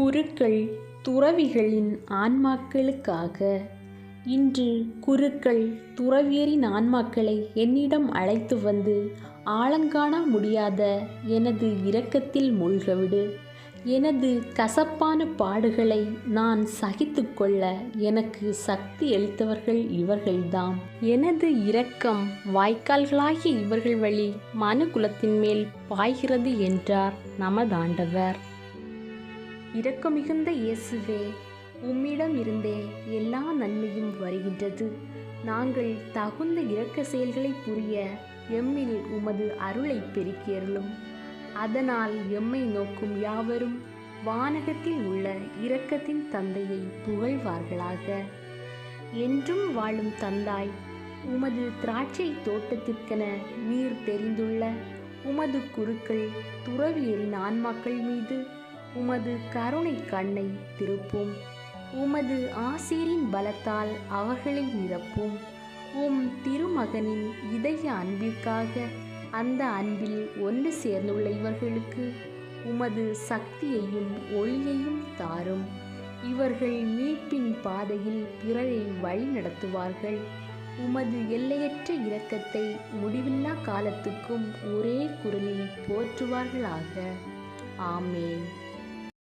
குருக்கள் துறவிகளின் ஆன்மாக்களுக்காக. இன்று குருக்கள் துறவியரின் ஆன்மாக்களை என்னிடம் அழைத்து வந்து ஆழங்காண முடியாத எனது இரக்கத்தில் மூழ்கவிடு. எனது கசப்பான பாடுகளை நான் சகித்து கொள்ள எனக்கு சக்தி அளித்தவர்கள் இவர்கள்தாம். எனது இரக்கம் வாய்க்கால்களாகிய இவர்கள் வழி மனுகுலத்தின் மேல் பாய்கிறது என்றார் நமதாண்டவர். இரக்கமிகுந்த இயேசுவே உம்மிடம் இருந்தே எல்லா நன்மையும் வருகின்றது. நாங்கள் தகுந்த இரக்க செயல்களை புரிய எம்மில் உமது அருளை பெருக்கியருளும். அதனால் எம்மை நோக்கும் யாவரும் வானகத்தில் உள்ள இரக்கத்தின் தந்தையை புகழ்வார்களாக. என்றும் வாழும் தந்தாய் உமது திராட்சை தோட்டத்திற்கென நீர் தெரிந்துள்ள உமது குருக்கள் துறவியரின் ஆன்மாக்கள் மீது உமது கருணை கண்ணை திருப்பும். உமது ஆசீரின் பலத்தால் அவர்களை நிரப்பும். உம் திருமகனின் இதய அன்பிற்காக அந்த அன்பில் ஒன்று சேர்ந்துள்ள இவர்களுக்கு உமது சக்தியையும் ஒளியையும் தாரும். இவர்கள் மீட்பின் பாதையில் பிறரை வழி நடத்துவார்கள். உமது எல்லையற்ற இரக்கத்தை முடிவில்லா காலத்துக்கும் ஒரே குரலில் போற்றுவார்களாக. ஆமேன்.